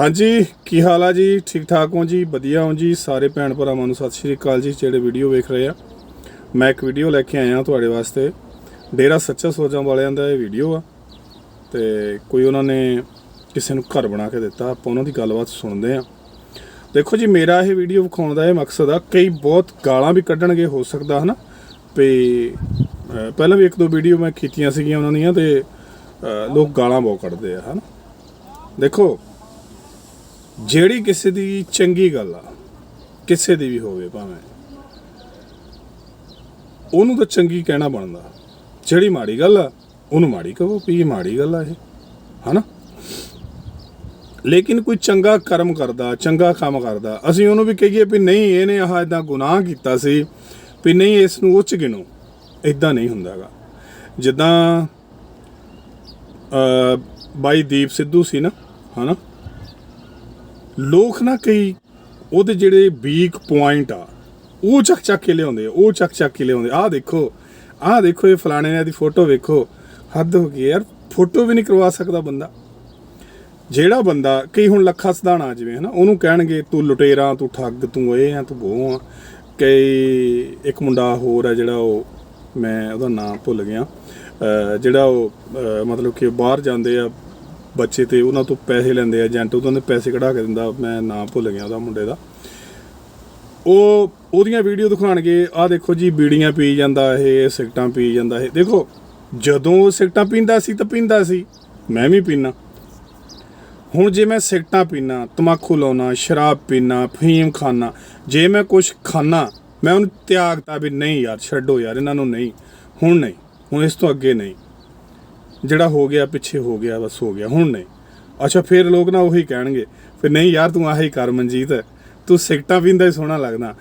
ਹਾਂਜੀ ਕੀ ਹਾਲ ਆ ਜੀ? ਠੀਕ ਠਾਕ ਹੋ ਜੀ? ਵਧੀਆ ਹੋ ਜੀ? ਸਾਰੇ ਭੈਣ ਭਰਾਵਾਂ ਨੂੰ ਸਤਿ ਸ਼੍ਰੀ ਅਕਾਲ ਜੀ ਜਿਹੜੇ ਵੀਡੀਓ ਵੇਖ ਰਹੇ ਆ। ਮੈਂ ਇੱਕ ਵੀਡੀਓ ਲੈ ਕੇ ਆਇਆ ਤੁਹਾਡੇ ਵਾਸਤੇ। ਡੇਰਾ ਸੱਚਾ ਸੋਜਾਂ ਵਾਲਿਆਂ ਦਾ ਇਹ ਵੀਡੀਓ ਆ। ਤੇ ਕੋਈ ਉਹਨਾਂ ਨੇ ਕਿਸੇ ਨੂੰ ਘਰ ਬਣਾ ਕੇ ਦਿੱਤਾ ਆਪਾਂ ਉਹਨਾਂ ਦੀ ਗੱਲਬਾਤ ਸੁਣਦੇ ਆ। ਦੇਖੋ ਜੀ ਮੇਰਾ ਇਹ ਵੀਡੀਓ ਵਿਖਾਉਣ ਦਾ ਇਹ ਮਕਸਦ ਆ ਕਈ ਬਹੁਤ ਗਾਲਾਂ ਵੀ ਕੱਢਣਗੇ ਹੋ ਸਕਦਾ ਹਨਾ? ਤੇ ਅਹ, ਪਹਿਲਾਂ ਵੀ ਇੱਕ ਦੋ ਵੀਡੀਓ ਮੈਂ ਕੀਤੀਆਂ ਸੀਗੀਆਂ ਉਹਨਾਂ ਦੀਆਂ ਤੇ ਲੋਕ ਗਾਲਾਂ ਬਹੁਤ ਕੱਢਦੇ ਆ ਹਨਾ? ਦੇਖੋ ਜਿਹੜੀ ਕਿਸੇ ਦੀ ਚੰਗੀ ਗੱਲ ਆ, ਕਿਸੇ ਦੀ ਵੀ ਹੋਵੇ ਭਾਵੇਂ, ਉਹਨੂੰ ਤਾਂ ਚੰਗੀ ਕਹਿਣਾ ਬਣਦਾ। ਜਿਹੜੀ ਮਾੜੀ ਗੱਲ ਆ, ਉਹਨੂੰ ਮਾੜੀ ਕਹੋ ਵੀ ਇਹ ਮਾੜੀ ਗੱਲ ਆ ਇਹ, ਹਨਾ? ਲੇਕਿਨ ਕੋਈ ਚੰਗਾ ਕਰਮ ਕਰਦਾ, ਚੰਗਾ ਕੰਮ ਕਰਦਾ, ਅਸੀਂ ਉਹਨੂੰ ਵੀ ਕਹੀਏ ਵੀ ਨਹੀਂ, ਇਹਨੇ ਆਹ ਇਦਾਂ ਗੁਨਾਹ ਕੀਤਾ ਸੀ ਵੀ ਨਹੀਂ, ਇਸ ਨੂੰ ਉੱਚ ਗਿਣੋ। ਇਦਾਂ ਨਹੀਂ ਹੁੰਦਾਗਾ ਜਿੱਦਾਂ ਬਾਈ ਦੀਪ ਸਿੱਧੂ ਸੀ ਨਾ, ਹਨਾ? ਲੋਕ ਨਾ ਕਈ ਉਹਦੇ ਜਿਹੜੇ ਵੀਕ ਪੁਆਇੰਟ ਆ, ਉਹ ਚੱਕ ਚੱਕ ਕੇ ਲਿਆਉਂਦੇ ਆ, ਉਹ ਚੱਕ ਚੱਕ ਕੇ ਲਿਆਉਂਦੇ ਆਹ ਦੇਖੋ ਆਹ ਦੇਖੋ ਇਹ ਫਲਾਣੇ ਨੇ ਦੀ ਫੋਟੋ ਵੇਖੋ। ਹੱਦ ਹੋ ਗਈ ਯਾਰ ਫੋਟੋ ਵੀ ਨਹੀਂ ਕਰਵਾ ਸਕਦਾ ਬੰਦਾ। ਜਿਹੜਾ ਬੰਦਾ, ਕਈ ਹੁਣ ਲੱਖਾ ਸਧਾਣਾ ਜਿਵੇਂ, ਹਨਾ, ਉਹਨੂੰ ਕਹਿਣਗੇ, ਤੂੰ ਲੁਟੇਰਾ, ਤੂੰ ਠੱਗ, ਤੂੰ ਇਹ ਆ, ਤੂੰ ਉਹ ਆ। ਕਈ ਇੱਕ ਮੁੰਡਾ ਹੋਰ ਆ ਜਿਹੜਾ ਉਹ, ਮੈਂ ਉਹਦਾ ਨਾਮ ਭੁੱਲ ਗਿਆ। ਜਿਹੜਾ ਉਹ ਮਤਲਬ ਕਿ ਬਾਹਰ ਜਾਂਦੇ ਆ ਬੱਚੇ ਤੇ ਉਹਨਾਂ ਤੋਂ ਪੈਸੇ ਲੈਂਦੇ ਆ ਏਜੰਟ ਉਹਨਾਂ ਦੇ ਪੈਸੇ ਕਢਾ ਕੇ ਦਿੰਦਾ, ਮੈਂ ਨਾਮ ਭੁੱਲ ਗਿਆ ਉਹਦਾ ਮੁੰਡੇ ਦਾ। ਉਹ, ਉਹਦੀਆਂ ਵੀਡੀਓ ਦਿਖਾਣਗੇ ਆਹ ਦੇਖੋ ਜੀ, ਬੀੜੀਆਂ ਪੀ ਜਾਂਦਾ ਇਹ ਸਿਗਟਾਂ ਪੀ ਜਾਂਦਾ ਇਹ। ਦੇਖੋ, ਜਦੋਂ ਉਹ ਸਿਗਟਾਂ ਪੀਂਦਾ ਸੀ ਤਾਂ ਪੀਂਦਾ ਸੀ, ਮੈਂ ਵੀ ਪੀਣਾ ਹੁਣ ਜੇ ਮੈਂ ਸਿਗਟਾਂ ਪੀਣਾ ਤਮਾਕੂ ਲਾਉਣਾ, ਸ਼ਰਾਬ ਪੀਣਾ ਫੀਮ ਖਾਣਾ ਜੇ ਮੈਂ ਕੁਝ ਖਾਣਾ ਮੈਂ ਉਹਨੂੰ ਤਿਆਗਤਾ ਵੀ ਨਹੀਂ ਯਾਰ, ਛੱਡੋ ਯਾਰ, ਇਹਨਾਂ ਨੂੰ ਨਹੀਂ, ਹੁਣ ਨਹੀਂ, ਹੁਣ ਇਸ ਤੋਂ ਅੱਗੇ ਨਹੀਂ। ਜਿਹੜਾ ਹੋ ਗਿਆ, ਪਿੱਛੇ ਹੋ ਗਿਆ, ਬਸ ਹੋ ਗਿਆ, ਹੁਣ ਨਹੀਂ। ਅੱਛਾ, ਫਿਰ ਲੋਕ ਨਾ ਉਹੀ ਕਹਿਣਗੇ, ਫਿਰ ਨਹੀਂ ਯਾਰ ਤੂੰ ਆਹੀ ਕਰ ਮਨਜੀਤ, ਤੂੰ ਸਿਗਟਾਂ ਪੀਂਦਾ ਹੀ ਸੋਹਣਾ ਲੱਗਦਾ।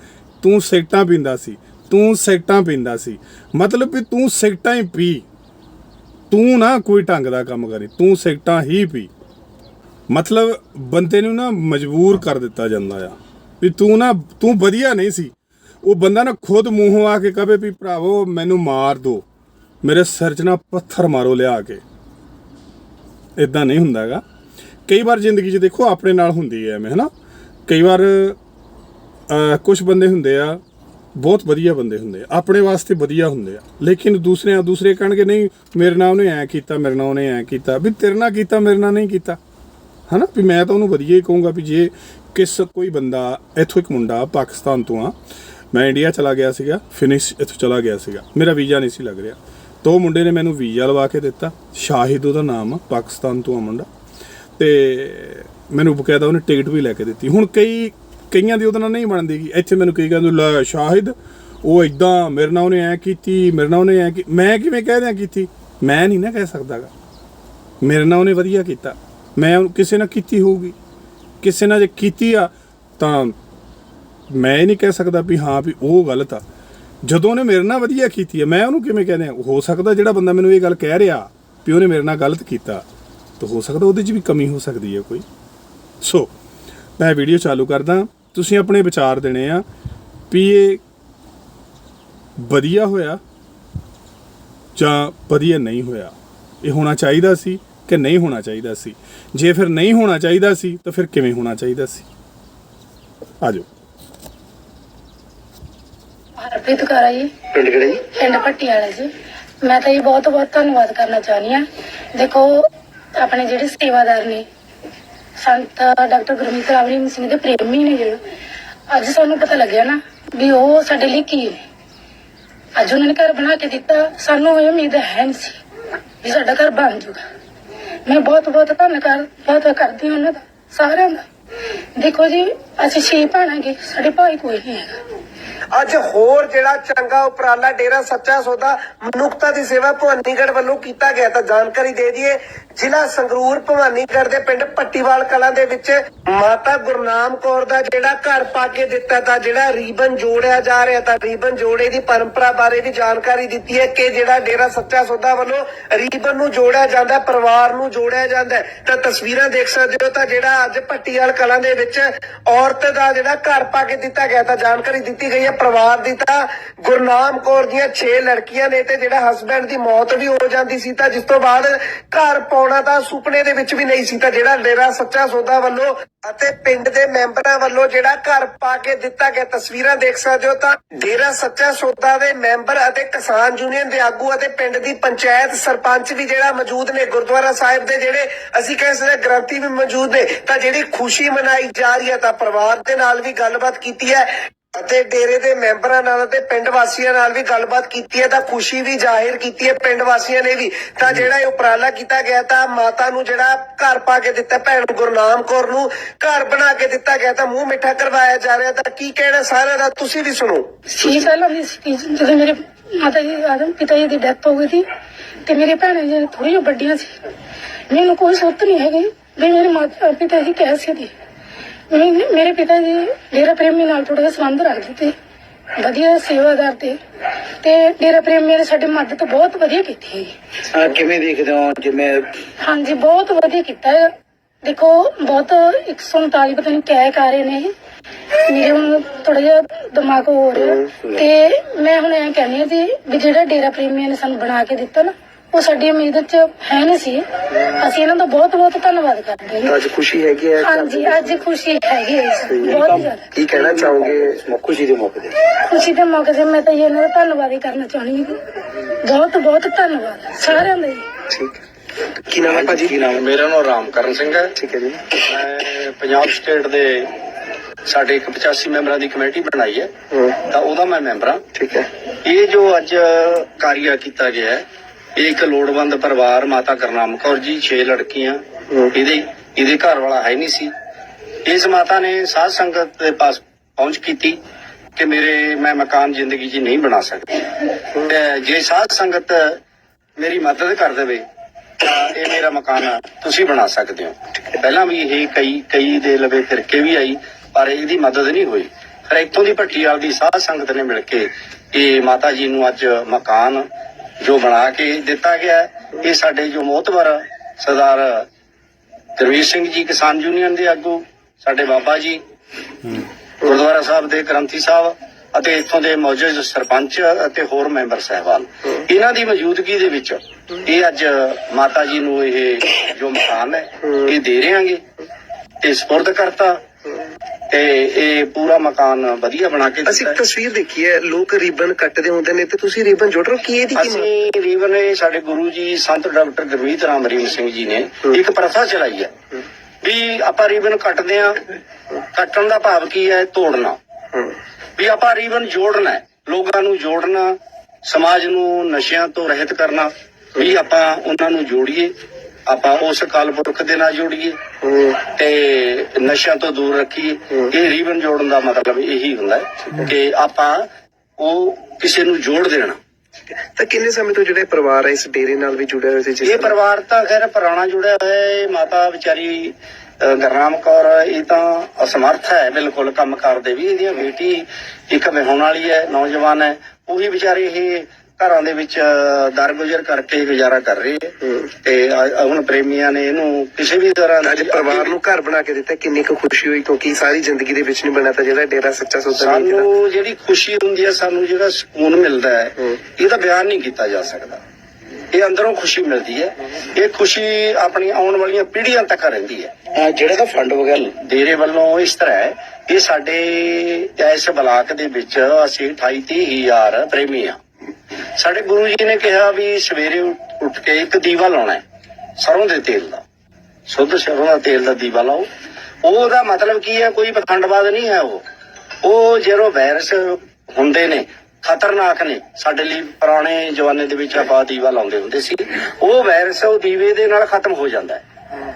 ਤੂੰ ਸਿਗਟਾਂ ਪੀਂਦਾ ਸੀ, ਤੂੰ ਸਿਗਟਾਂ ਪੀਂਦਾ ਸੀ। ਮਤਲਬ ਵੀ ਤੂੰ ਸਿਗਟਾਂ ਹੀ ਪੀ। ਤੂੰ ਨਾ ਕੋਈ ਢੰਗ ਦਾ ਕੰਮ ਕਰੀ, ਤੂੰ ਸਿਗਟਾਂ ਹੀ ਪੀ। ਮਤਲਬ ਬੰਦੇ ਨੂੰ ਨਾ ਮਜਬੂਰ ਕਰ ਦਿੱਤਾ ਜਾਂਦਾ ਆ, ਵੀ ਤੂੰ ਨਾ, ਤੂੰ ਵਧੀਆ ਨਹੀਂ ਸੀ। ਉਹ ਬੰਦਾ ਨਾ ਖੁਦ ਮੂੰਹੋਂ ਆ ਕੇ ਕਹੇ ਵੀ ਭਰਾਵੋ, ਮੈਨੂੰ ਮਾਰ ਦੋ। ਮੇਰੇ ਸਿਰ 'ਚ ਨਾ ਪੱਥਰ ਮਾਰੋ ਲਿਆ ਕੇ। ਇਦਾਂ ਨਹੀਂ ਹੁੰਦਾਗਾ ਕਈ ਵਾਰ ਜ਼ਿੰਦਗੀ 'ਚ ਦੇਖੋ ਆਪਣੇ ਨਾਲ ਹੁੰਦੀ ਹੈ ਐਵੇਂ, ਹਨਾ? ਕਈ ਵਾਰ ਕੁਝ ਬੰਦੇ ਹੁੰਦੇ ਆ, ਬਹੁਤ ਵਧੀਆ ਬੰਦੇ ਹੁੰਦੇ ਆ, ਆਪਣੇ ਵਾਸਤੇ ਵਧੀਆ ਹੁੰਦੇ ਆ, ਲੇਕਿਨ ਦੂਸਰੇ ਦੂਸਰੇ ਕਹਿਣਗੇ, ਨਹੀਂ, ਮੇਰੇ ਨਾਲ ਉਹਨੇ ਐ ਕੀਤਾ, ਮੇਰੇ ਨਾਲ ਉਹਨੇ ਐ ਕੀਤਾ। ਵੀ ਤੇਰੇ ਨਾਲ ਕੀਤਾ, ਮੇਰੇ ਨਾਲ ਨਹੀਂ ਕੀਤਾ। ਹਨਾ? ਵੀ ਮੈਂ ਤਾਂ ਉਹਨੂੰ ਵਧੀਆ ਹੀ ਕਹੂੰਗਾ ਵੀ ਜੇ ਕਿਸ ਕੋਈ ਬੰਦਾ, ਇੱਥੋਂ ਇੱਕ ਮੁੰਡਾ ਪਾਕਿਸਤਾਨ ਤੋਂ ਆ, ਮੈਂ ਇੰਡੀਆ ਚਲਾ ਗਿਆ ਸੀਗਾ, ਫਿਨਿਸ਼ ਇੱਥੋਂ ਚਲਾ ਗਿਆ ਸੀਗਾ, ਮੇਰਾ ਵੀਜ਼ਾ ਨਹੀਂ ਸੀ ਲੱਗ ਰਿਹਾ। ਤੋ ਮੁੰਡੇ ਨੇ ਮੈਨੂੰ ਵੀਜ਼ਾ ਲਵਾ ਕੇ ਦਿੱਤਾ। ਸ਼ਾਹਿਦ ਉਹਦਾ ਨਾਮ ਆ, ਪਾਕਿਸਤਾਨ ਤੋਂ ਆ ਮੁੰਡਾ। ਤੇ ਮੈਨੂੰ ਬਕਾਇਦਾ ਉਹਨੇ ਟਿਕਟ ਵੀ ਲੈ ਕੇ ਦਿੱਤੀ। ਹੁਣ ਕਈ, ਕਈਆਂ ਦੀ ਉਹਦੇ ਨਾਲ ਨਹੀਂ ਬਣਦੀ ਗੀ ਇੱਥੇ ਮੈਨੂੰ ਕਈ ਕਹਿੰਦੇ, ਲੈ ਸ਼ਾਹਿਦ, ਉਹ ਇਦਾਂ ਮੇਰੇ ਨਾਲ ਉਹਨੇ ਐ ਕੀਤੀ, ਮੇਰੇ ਨਾਲ ਉਹਨੇ ਐ ਕੀ ਮੈਂ ਕਿਵੇਂ ਕਹਿ ਦਿਆਂ ਕੀਤੀ? ਮੈਂ ਨਹੀਂ ਨਾ ਕਹਿ ਸਕਦਾਗਾ। ਮੇਰੇ ਨਾਲ ਉਹਨੇ ਵਧੀਆ ਕੀਤਾ। ਮੈਂ ਉਹਨੂੰ ਕਿਸੇ ਨਾਲ ਕੀਤੀ ਹੋਊਗੀ। ਕਿਸੇ ਨਾਲ ਜੇ ਕੀਤੀ ਆ ਤਾਂ ਮੈਂ ਇਹ ਨਹੀਂ ਕਹਿ ਸਕਦਾ ਵੀ ਹਾਂ ਵੀ ਉਹ ਗਲਤ ਆ। ਜਦੋਂ ਉਹਨੇ ਮੇਰੇ ਨਾਲ ਵਧੀਆ ਕੀਤੀ ਹੈ, ਮੈਂ ਉਹਨੂੰ ਕਿਵੇਂ ਕਹਿੰਦੇ ਆ ਹੋ ਸਕਦਾ ਜਿਹੜਾ ਬੰਦਾ ਮੈਨੂੰ ਇਹ ਗੱਲ ਕਹਿ ਰਿਹਾ ਵੀ ਉਹਨੇ ਮੇਰੇ ਨਾਲ ਗਲਤ ਕੀਤਾ, ਤਾਂ ਹੋ ਸਕਦਾ ਉਹਦੇ 'ਚ ਵੀ ਕਮੀ ਹੋ ਸਕਦੀ ਹੈ ਕੋਈ। ਸੋ ਮੈਂ ਵੀਡੀਓ ਚਾਲੂ ਕਰਦਾ। ਤੁਸੀਂ ਆਪਣੇ ਵਿਚਾਰ ਦੇਣੇ ਆ ਵੀ ਇਹ ਵਧੀਆ ਹੋਇਆ ਜਾਂ ਵਧੀਆ ਨਹੀਂ ਹੋਇਆ? ਇਹ ਹੋਣਾ ਚਾਹੀਦਾ ਸੀ ਕਿ ਨਹੀਂ ਹੋਣਾ ਚਾਹੀਦਾ ਸੀ? ਜੇ ਫਿਰ ਨਹੀਂ ਹੋਣਾ ਚਾਹੀਦਾ ਸੀ, ਤਾਂ ਫਿਰ ਕਿਵੇਂ ਹੋਣਾ ਚਾਹੀਦਾ ਸੀ? ਆਜੋ ਹਰਪ੍ਰੀਤ ਕੌਰ ਆ ਜੀ। ਪਿੰਡ ਕਿਹੜਾ ਜੀ? ਪਿੰਡ ਭੱਟੀ ਵਾਲਾ ਜੀ। ਮੈਂ ਤਾਂ ਜੀ ਬਹੁਤ ਬਹੁਤ ਧੰਨਵਾਦ ਕਰਨਾ ਚਾਹੁੰਦੀ ਆ ਦੇਖੋ ਆਪਣੇ ਜਿਹੜੇ ਸੇਵਾਦਾਰ ਨੇ ਸੰਤ ਡਾਕਟਰ ਗੁਰਮੀਤ ਰਾਵਲੀ ਸਿੰਘ ਦੇ ਪ੍ਰੇਮੀ ਨੇ ਜਿਹੜੇ ਅੱਜ ਸਾਨੂੰ ਪਤਾ ਲੱਗਿਆ ਨਾ ਵੀ ਉਹ ਸਾਡੇ ਲਈ ਕੀ ਨੇ। ਅੱਜ ਉਹਨਾਂ ਨੇ ਘਰ ਬਣਾ ਕੇ ਦਿੱਤਾ ਸਾਨੂੰ ਇਹ ਉਮੀਦ ਹੈ ਨਹੀਂ ਸੀ ਵੀ ਸਾਡਾ ਘਰ ਬਣ ਜੂਗਾ। ਮੈਂ ਬਹੁਤ ਬਹੁਤ ਧੰਨਵਾਦ ਬਹੁਤ ਕਰਦੀ ਹਾਂ ਉਹਨਾਂ ਦਾ ਸਾਰਿਆਂ ਦਾ। ਦੇਖੋ ਜੀ ਅਸੀਂ ਛੇ ਭੈਣਾਂਗੇ ਸਾਡੇ ਭਾਈ ਕੋਈ ਨਹੀਂ ਹੈਗਾ। ਅੱਜ ਹੋਰ ਜਿਹੜਾ ਚੰਗਾ ਉਪਰਾਲਾ ਡੇਰਾ ਸੱਚਾ ਸੌਦਾ ਮਨੁੱਖਤਾ ਦੀ ਸੇਵਾ ਭਵਾਨੀਗੜ ਵੱਲੋਂ ਕੀਤਾ ਗਿਆ ਤਾਂ ਜਾਣਕਾਰੀ ਦੇ ਦਈਏ, ਜ਼ਿਲ੍ਹਾ ਸੰਗਰੂਰ ਭਵਾਨੀਗੜ੍ਹ ਦੇ ਪਿੰਡ ਪੱਟੀਵਾਲ ਕਲਾਂ ਦੇ ਵਿੱਚ ਮਾਤਾ ਗੁਰਨਾਮ ਕੌਰ ਦਾ ਜਿਹੜਾ ਘਰ ਪਾ ਕੇ ਦਿੱਤਾ ਤਾਂ ਜਿਹੜਾ ਰੀਬਨ ਜੋੜਿਆ ਜਾ ਰਿਹਾ ਤਾਂ ਰੀਬਨ ਜੋੜੇ ਦੀ ਪਰੰਪਰਾ ਬਾਰੇ ਵੀ ਜਾਣਕਾਰੀ ਦਿੱਤੀ ਹੈ ਕਿ ਜਿਹੜਾ ਡੇਰਾ ਸੱਚਾ ਸੌਦਾ ਵੱਲੋਂ ਰੀਬਨ ਨੂੰ ਜੋੜਿਆ ਜਾਂਦਾ, ਪਰਿਵਾਰ ਨੂੰ ਜੋੜਿਆ ਜਾਂਦਾ ਤਾਂ ਤਸਵੀਰਾਂ ਦੇਖ ਸਕਦੇ ਹੋ ਤਾਂ ਜਿਹੜਾ ਅੱਜ ਪੱਟੀਵਾਲ ਕਲਾਂ ਦੇ ਵਿੱਚ ਔਰਤ ਦਾ ਜਿਹੜਾ ਘਰ ਪਾ ਕੇ ਦਿੱਤਾ ਗਿਆ ਤਾਂ ਜਾਣਕਾਰੀ ਦਿੱਤੀ ਗਈ ਹੈ। ਪਰਿਵਾਰ ਦੀ ਤਾਂ ਗੁਰਨਾਮ ਕੌਰ ਦੀਆਂ 6 ਲੜਕੀਆਂ ਨੇ ਤੇ ਜਿਹੜਾ ਹਸਬੰਡ ਦੀ ਮੌਤ ਵੀ ਹੋ ਜਾਂਦੀ ਸੀ ਤਾਂ ਜਿਸ ਤੋਂ ਬਾਅਦ ਘਰ ਪਾਉਣਾ ਤਾਂ ਸੁਪਨੇ ਦੇ ਵਿੱਚ ਵੀ ਨਹੀਂ ਸੀ ਤਾਂ ਜਿਹੜਾ ਡੇਰਾ ਸੱਚਾ ਸੌਦਾ ਵੱਲੋਂ ਅਤੇ ਪਿੰਡ ਦੇ ਮੈਂਬਰਾਂ ਵੱਲੋਂ ਜਿਹੜਾ ਘਰ ਪਾ ਕੇ ਦਿੱਤਾ ਗਿਆ ਤਸਵੀਰਾਂ ਦੇਖ ਸਕਦੇ ਹੋ ਤਾਂ ਡੇਰਾ ਸੱਚਾ ਸੌਦਾ ਦੇ ਮੈਂਬਰ ਅਤੇ ਕਿਸਾਨ ਯੂਨੀਅਨ ਦੇ ਆਗੂ ਅਤੇ ਪਿੰਡ ਦੀ ਪੰਚਾਇਤ ਸਰਪੰਚ ਵੀ ਜਿਹੜਾ ਮੌਜੂਦ ਨੇ ਗੁਰਦੁਆਰਾ ਸਾਹਿਬ ਦੇ ਜਿਹੜੇ ਅਸੀਂ ਕਹਿ ਸਕਦੇ ਗ੍ਰੰਥੀ ਵੀ ਮੌਜੂਦ ਨੇ ਤਾਂ ਜਿਹੜੀ ਖੁਸ਼ੀ ਮਨਾਈ ਜਾ ਰਹੀ ਹੈ ਤਾਂ ਪਰਿਵਾਰ ਦੇ ਨਾਲ ਵੀ ਗੱਲਬਾਤ ਕੀਤੀ ਹੈ। ਅਤੇ ਡੇਰੇ ਦੇ ਮੈਂਬਰਾਂ ਨਾਲ ਤੇ ਪਿੰਡ ਵਾਸੀਆਂ ਨਾਲ ਵੀ ਗੱਲਬਾਤ ਕੀਤੀ ਹੈ ਤਾਂ ਖੁਸ਼ੀ ਵੀ ਜ਼ਾਹਿਰ ਕੀਤੀ ਹੈ ਪਿੰਡ ਵਾਸੀਆਂ ਨੇ ਵੀ। ਤਾਂ ਜਿਹੜਾ ਇਹ ਉਪਰਾਲਾ ਕੀਤਾ ਗਿਆ ਤਾਂ ਮਾਤਾ ਨੂੰ ਜਿਹੜਾ ਘਰ ਪਾ ਕੇ ਦਿੱਤਾ ਭੈਣ ਗੁਰਨਾਮ ਕੌਰ ਨੂੰ ਘਰ ਬਣਾ ਕੇ ਦਿੱਤਾ ਗਿਆ ਤਾਂ ਮੂੰਹ ਮਿੱਠਾ ਕਰਵਾਇਆ ਜਾ ਰਿਹਾ। ਤਾਂ ਕੀ ਕਹਿਣਾ ਸਾਰਿਆਂ ਦਾ? ਤੁਸੀਂ ਵੀ ਸੁਣੋ। ਛੇ ਸਾਲਾਂ ਦੀ ਸੀ ਜਦੋਂ ਮੇਰੇ ਮਾਤਾ ਜੀ ਆਦਮ ਪਿਤਾ ਜੀ ਦੀ ਡੈਥ ਹੋ ਗਈ ਸੀ ਤੇ ਮੇਰੇ ਭੈਣਾਂ ਜੀ ਥੋੜੀਆਂ ਵੱਡੀਆਂ ਸੀ। ਮੈਨੂੰ ਕੋਈ ਸੁੱਤ ਨਹੀਂ ਹੈਗੀ ਵੀ ਮੇਰੇ ਮਾਤਾ ਪਿਤਾ ਜੀ ਕੈਸੇ ਸੀ ਮੈਂ- ਮੇਰੇ ਪਿਤਾ ਜੀ ਡੇਰਾ ਪ੍ਰੇਮੀ ਨਾਲ ਥੋੜਾ ਜਿਹਾ ਸੰਬੰਧ ਰੱਖਦੇ ਤੇ ਵਧੀਆ ਸੇਵਾਦਾਰ ਤੇ ਤੇ ਡੇਰਾ ਪ੍ਰੇਮੀ ਨੇ ਸਾਡੇ ਮਦਦ ਬਹੁਤ ਵਧੀਆ ਕੀਤੀ ਹੈ ਕਿਵੇਂ ਦੇਖਦੇ ਹੋ ਜਿਵੇਂ? ਹਾਂਜੀ ਬਹੁਤ ਵਧੀਆ ਕੀਤਾ। ਹੈ ਦੇਖੋ ਬਹੁਤ 139 ਪਤਾ ਨਹੀਂ ਕਿਆ ਕਰ ਰਹੇ ਨੇ। ਇਹ। ਮੇਰੇ ਹੁਣ ਥੋੜਾ ਜਿਹਾ ਦਿਮਾਗ ਹੋ ਰਿਹਾ ਤੇ ਮੈਂ ਹੁਣ ਐਂ ਕਹਿੰਦੀ ਹਾਂ ਜੀ ਵੀ ਜਿਹੜਾ ਡੇਰਾ ਪ੍ਰੇਮੀਆਂ ਨੇ ਸਾਨੂੰ ਬਣਾ ਕੇ ਦਿੱਤਾ ਨਾ ਉਹ ਸਾਡੀ ਉਮੀਦ ਚ ਹੈ ਨਹੀਂ ਸੀ। ਅਸੀਂ ਇਹਨਾਂ ਦਾ ਬਹੁਤ ਬਹੁਤ ਧੰਨਵਾਦ ਕਰਦੇ ਹਾਂ। ਅੱਜ ਖੁਸ਼ੀ ਹੈਗੀ ਹੈ ਹਾਂਜੀ ਅੱਜ ਖੁਸ਼ੀ ਹੈਗੀ ਹੈ। ਜੀ, ਬਹੁਤ ਜ਼ਿਆਦਾ। ਕੀ ਕਹਿਣਾ ਚਾਹੋਗੇ ਖੁਸ਼ੀ ਦੇ ਮੌਕੇ ਤੇ? ਖੁਸ਼ੀ ਦੇ ਮੌਕੇ ਤੇ ਮੈਂ ਤਾਂ ਜੀ ਇਹਨਾਂ ਦਾ ਧੰਨਵਾਦ ਹੀ ਕਰਨਾ ਚਾਹੁੰਦੀ ਹਾਂ। ਬਹੁਤ ਬਹੁਤ ਧੰਨਵਾਦ ਸਾਰਿਆਂ ਦਾ ਜੀ ਠੀਕ ਕੀ ਨਾਮ ਹੈ ਭਾਜੀ? ਕੀ ਨਾਮ? ਹੈ ਮੇਰਾ ਨਾਮ ਰਾਮਕਰਨ ਸਿੰਘ ਹੈ। ਠੀਕ ਹੈ ਜੀ। ਮੈਂ ਪੰਜਾਬ ਸਟੇਟ ਦੇ ਸਾਡੇ ਇੱਕ 85 ਮੈਂਬਰਾਂ ਦੀ ਕਮੇਟੀ ਬਣਾਈ ਹੈ। ਹੂੰ। ਤਾਂ ਉਹਦਾ ਮੈਂ ਮੈਂਬਰ ਹਾਂ। ਠੀਕ ਹੈ। ਇਹ ਜੋ ਅੱਜ ਕਾਰਿਆ ਕੀਤਾ ਗਿਆ ਹੈ ਇਹ ਇੱਕ ਲੋੜਵੰਦ ਪਰਿਵਾਰ ਮਾਤਾ ਕਰਨਾਮ ਕੌਰ ਜੀ 6 ਲੜਕੀਆਂ। ਇਹਦੇ ਇਹਦੇ ਘਰ ਵਾਲਾ ਹੈ ਨਹੀਂ ਸੀ। ਇਸ ਮਾਤਾ ਨੇ ਸਾਧ ਸੰਗਤ ਦੇ ਪਾਸ ਪਹੁੰਚ ਕੀਤੀ ਕਿ ਮੇਰੇ ਮੈਂ ਮਕਾਨ ਜ਼ਿੰਦਗੀ 'ਚ ਨਹੀਂ ਬਣਾ ਸਕਦੀ। ਜੇ ਸਾਧ ਸੰਗਤ ਮੇਰੀ ਮਦਦ ਕਰ ਦੇਵੇ ਤਾਂ ਇਹ ਮੇਰਾ ਮਕਾਨ ਤੁਸੀਂ ਬਣਾ ਸਕਦੇ ਹੋ। ਪਹਿਲਾਂ ਵੀ ਇਹ ਕਈ ਕਈ ਦੇ ਲਵੇ ਫਿਰ ਕੇ ਵੀ ਆਈ ਪਰ ਇਹਦੀ ਮਦਦ ਨਹੀਂ ਹੋਈ। ਫਿਰ ਇੱਥੋਂ ਦੀ ਭੱਟੀਆਲ ਦੀ ਸਾਧ ਸੰਗਤ ਨੇ ਮਿਲ ਕੇ ਇਹ ਮਾਤਾ ਜੀ ਨੂੰ ਅੱਜ ਮਕਾਨ ਜੋ ਬਣਾ ਕੇ ਦਿੱਤਾ ਗਿਆ ਇਹ ਸਾਡੇ ਜੋ ਮੋਹਤਵਰ ਸਰਦਾਰ ਗੁਰਵੀਰ ਸਿੰਘ ਜੀ ਕਿਸਾਨ ਯੂਨੀਅਨ ਦੇ ਆਗੂ, ਸਾਡੇ ਬਾਬਾ ਜੀ, ਗੁਰਦੁਆਰਾ ਸਾਹਿਬ ਦੇ ਗ੍ਰੰਥੀ ਸਾਹਿਬ ਅਤੇ ਇਥੋਂ ਦੇ ਮੌਜੂਦ ਸਰਪੰਚ ਅਤੇ ਹੋਰ ਮੈਂਬਰ ਸਹਿਬਾਨ। ਇਹਨਾਂ ਦੀ ਮੌਜੂਦਗੀ ਦੇ ਵਿੱਚ ਇਹ ਅੱਜ ਮਾਤਾ ਜੀ ਨੂੰ ਇਹ ਜੋ ਮਕਾਨ ਹੈ, ਇਹ ਦੇ ਰਹੇਾਂਗੇ ਤੇ ਸਪੁਰਦ ਕਰਤਾ। ਤੇ ਇਹ ਪੂਰਾ ਮਕਾਨ ਵਧੀਆ ਬਣਾ ਕੇ ਅਸੀਂ ਇੱਕ। ਤਸਵੀਰ ਦੇਖੀ ਹੈ ਲੋਕ ਰਿਬਨ ਕੱਟਦੇ ਹੁੰਦੇ ਨੇ ਤੇ ਤੁਸੀਂ ਰਿਬਨ ਜੋੜ ਰਹੇ ਹੋ? ਕੀ ਇਹਦੀ ਕੀ ਅਸੀਂ ਰੀਵਨ ਇਹ ਸਾਡੇ ਗੁਰੂ ਜੀ ਸੰਤ ਡਾਕਟਰ ਗੁਰਮੀਤ ਰਾਮ ਰਹੀਮ ਸਿੰਘ ਜੀ ਨੇ ਇੱਕ ਪ੍ਰਥਾ ਚਲਾਈ ਹੈ ਵੀ ਆਪਾਂ ਰੀਵਨ ਕੱਟਦੇ ਆ ਕੱਟਣ ਦਾ ਭਾਵ ਕੀ ਹੈ? ਤੋੜਨਾ। ਵੀ ਆਪਾਂ ਰੀਵਨ ਜੋੜਨਾ ਲੋਕਾਂ ਨੂੰ ਜੋੜਨਾ ਸਮਾਜ ਨੂੰ ਨਸ਼ਿਆਂ ਤੋਂ ਰਹਿਤ ਕਰਨਾ ਵੀ ਆਪਾਂ ਉਹਨਾਂ ਨੂੰ ਜੋੜੀਏ। ਆਪਾਂ ਉਸ ਅਕਾਲ ਪੁਰਖ ਦੇ ਨਾਲ ਜੋੜੀਏ ਤੇ ਨਸ਼ਿਆਂ ਤੋਂ ਦੂਰ ਰੱਖੀਏ। ਇਹ ਰੀਵਨ ਜੋੜਨ ਦਾ ਮਤਲਬ ਇਹੀ ਹੁੰਦਾ ਹੈ ਕਿ ਆਪਾਂ ਉਹ ਕਿਸੇ ਨੂੰ ਜੋੜ ਦੇਣਾ। ਤਾਂ ਕਿੰਨੇ ਸਮੇਂ ਤੋਂ ਜਿਹੜੇ ਪਰਿਵਾਰ ਹੈ ਇਸ ਡੇਰੇ ਨਾਲ ਵੀ ਜੁੜਿਆ ਹੋਇਆ ਸੀ ਜਿਸ ਇਹ ਪਰਿਵਾਰ ਤਾਂ ਖੈਰ ਪੁਰਾਣਾ ਜੁੜਿਆ ਹੋਇਆ ਹੈ ਮਾਤਾ ਵਿਚਾਰੀ ਗੁਰਨਾਮ ਕੌਰ ਇਹ ਤਾਂ ਅਸਮਰਥ ਹੈ ਬਿਲਕੁਲ ਕੰਮ ਕਰਦੇ ਵੀ। ਇਹਦੀਆਂ ਬੇਟੀ ਇੱਕ ਵਿਆਹੁਣ ਵਾਲੀ ਹੈ ਨੌਜਵਾਨ ਹੈ। ਉਹੀ ਵਿਚਾਰੇ ਇਹ ਘਰਾਂ ਦੇ ਵਿੱਚ ਦਰਗੁਜ਼ਰ ਕਰਕੇ ਗੁਜ਼ਾਰਾ ਕਰ ਰਹੇ ਹੈ। ਤੇ ਹੁਣ ਪ੍ਰੇਮੀਆਂ ਨੇ ਇਹਨੂੰ ਕਿਸੇ ਵੀ ਤਰ੍ਹਾਂ ਅੱਜ ਪਰਿਵਾਰ ਨੂੰ ਘਰ ਬਣਾ ਕੇ ਦਿੱਤਾ ਕਿੰਨੀ ਕੁ ਖੁਸ਼ੀ ਹੋਈ ਕਿਉਂਕਿ ਸਾਰੀ ਜ਼ਿੰਦਗੀ ਦੇ ਵਿੱਚ ਨਹੀਂ ਬਣਿਆ ਤਾਂ ਜਿਹੜਾ ਡੇਰਾ ਸੱਚਾ ਸੌਦਾ ਨਹੀਂ ਸਾਨੂੰ ਜਿਹੜੀ ਖੁਸ਼ੀ ਹੁੰਦੀ ਹੈ ਸਾਨੂੰ ਜਿਹੜਾ ਸਕੂਨ ਮਿਲਦਾ ਹੈ। ਇਹਦਾ ਬਿਆਨ ਨਹੀਂ ਕੀਤਾ ਜਾ ਸਕਦਾ। ਇਹ ਅੰਦਰੋਂ ਖੁਸ਼ੀ ਮਿਲਦੀ ਹੈ। ਇਹ ਖੁਸ਼ੀ ਆਪਣੀ ਆਉਣ ਵਾਲੀਆਂ ਪੀੜ੍ਹੀਆਂ ਤੱਕ ਰਹਿੰਦੀ ਹੈ। ਜਿਹੜਾ ਦਾ ਫੰਡ ਵਗੈਰਾ ਡੇਰੇ ਵੱਲੋਂ ਇਸ ਤਰ੍ਹਾਂ ਹੈ। ਇਹ ਸਾਡੇ ਇਸ ਬਲਾਕ ਦੇ ਵਿੱਚ ਅਸੀਂ 28 30 ਹਜ਼ਾਰ ਪ੍ਰੇਮੀ ਆ ਸਾਡੇ ਗੁਰੂ ਜੀ ਨੇ ਕਿਹਾ ਵੀ ਸਵੇਰੇ ਉੱਠ- ਕੇ ਇੱਕ ਦੀਵਾ ਲਾਉਣਾ ਹੈ, ਸਰੋਂ ਦੇ ਤੇਲ ਦਾ। ਸ਼ੁੱਧ ਸਰੋਂ ਦਾ ਤੇਲ ਦਾ ਦੀਵਾ ਲਾਓ। ਉਹਦਾ ਮਤਲਬ ਕੀ ਹੈ? ਕੋਈ ਪਖੰਡਵਾਦ ਨਹੀਂ ਹੈ ਉਹ। ਉਹ ਜਿਹੜਾ ਵਾਇਰਸ ਹੁੰਦੇ ਨੇ, ਖਤਰਨਾਕ ਨੇ, ਸਾਡੇ ਲਈ ਪੁਰਾਣੇ ਜਵਾਨੇ ਦੇ ਵਿੱਚ ਆਪਾਂ ਦੀਵਾ ਲਾਉਂਦੇ ਹੁੰਦੇ ਸੀ, ਉਹ ਵਾਇਰਸ ਉਹ ਦੀਵੇ ਦੇ ਨਾਲ ਖਤਮ ਹੋ ਜਾਂਦਾ ਹੈ।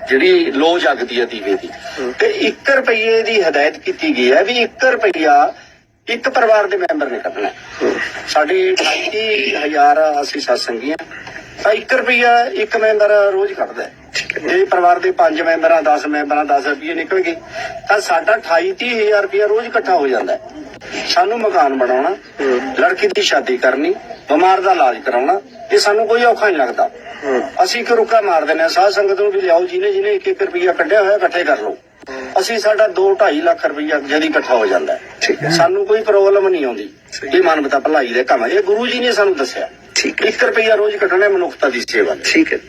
ਜਿਹੜੀ ਲੋ ਜਗਦੀ ਹੈ ਦੀਵੇ ਦੀ। ਤੇ 1 ਰੁਪਏ ਦੀ ਹਦਾਇਤ ਕੀਤੀ ਗਈ ਹੈ ਵੀ 1 ਰੁਪਿਆ ਇੱਕ ਪਰਿਵਾਰ ਦੇ ਮੈਂਬਰ ਨੇ ਕੱਢਣਾ। ਹੈ। ਸਾਡੀ 38000 ਅਸੀਂ ਸਤਸੰਗੀਆਂ ਤਾਂ 1 ਰੁਪਿਆ ਇੱਕ ਮੈਂਬਰ ਰੋਜ਼ ਕੱਢਦਾ ਜੇ ਪਰਿਵਾਰ ਦੇ 5 ਮੈਂਬਰਾਂ 10 ਮੈਂਬਰਾਂ 10 ਰੁਪਏ ਨਿਕਲ ਗਏ ਤਾਂ ਸਾਡਾ 28 ਹਜ਼ਾਰ ਰੁਪਇਆ ਰੋਜ਼ ਇਕੱਠਾ ਹੋ ਜਾਂਦਾ ਸਾਨੂੰ ਮਕਾਨ ਬਣਾਉਣਾ ਲੜਕੀ ਦੀ ਸ਼ਾਦੀ ਕਰਨੀ ਬਿਮਾਰ ਦਾ ਇਲਾਜ ਕਰਾਉਣਾ ਇਹ ਸਾਨੂੰ ਕੋਈ ਔਖਾ ਨਹੀਂ ਲੱਗਦਾ। ਅਸੀਂ ਇੱਕ ਰੁੱਕਾ ਮਾਰ ਦਿੰਦੇ ਹਾਂ ਸਾਧ ਸੰਗਤ ਨੂੰ ਵੀ ਲਿਆਓ ਜਿਹਨੇ ਜਿਹਨੇ ਇੱਕ ਇੱਕ ਰੁਪਇਆ ਕੱਢਿਆ ਹੋਇਆ ਇਕੱਠੇ ਕਰ ਲਓ। ਅਸੀਂ ਸਾਡਾ 2 2.5 ਲੱਖ ਰੁਪਈਆ ਜਦੀ ਇਕੱਠਾ ਹੋ ਜਾਂਦਾ ਹੈ। ਸਾਨੂੰ ਕੋਈ ਪ੍ਰੋਬਲਮ ਨਹੀਂ ਆਉਂਦੀ। ਇਹ ਮਾਨਵਤਾ ਭਲਾਈ ਦੇ ਕੰਮ ਹੈ। ਇਹ ਗੁਰੂ ਜੀ ਨੇ ਸਾਨੂੰ ਦੱਸਿਆ। ਠੀਕ 1 ਰੁਪਈਆ ਰੋਜ਼ ਕੱਢਣਾ ਮਨੁੱਖਤਾ ਦੀ ਸੇਵਾ। ਠੀਕ ਹੈ।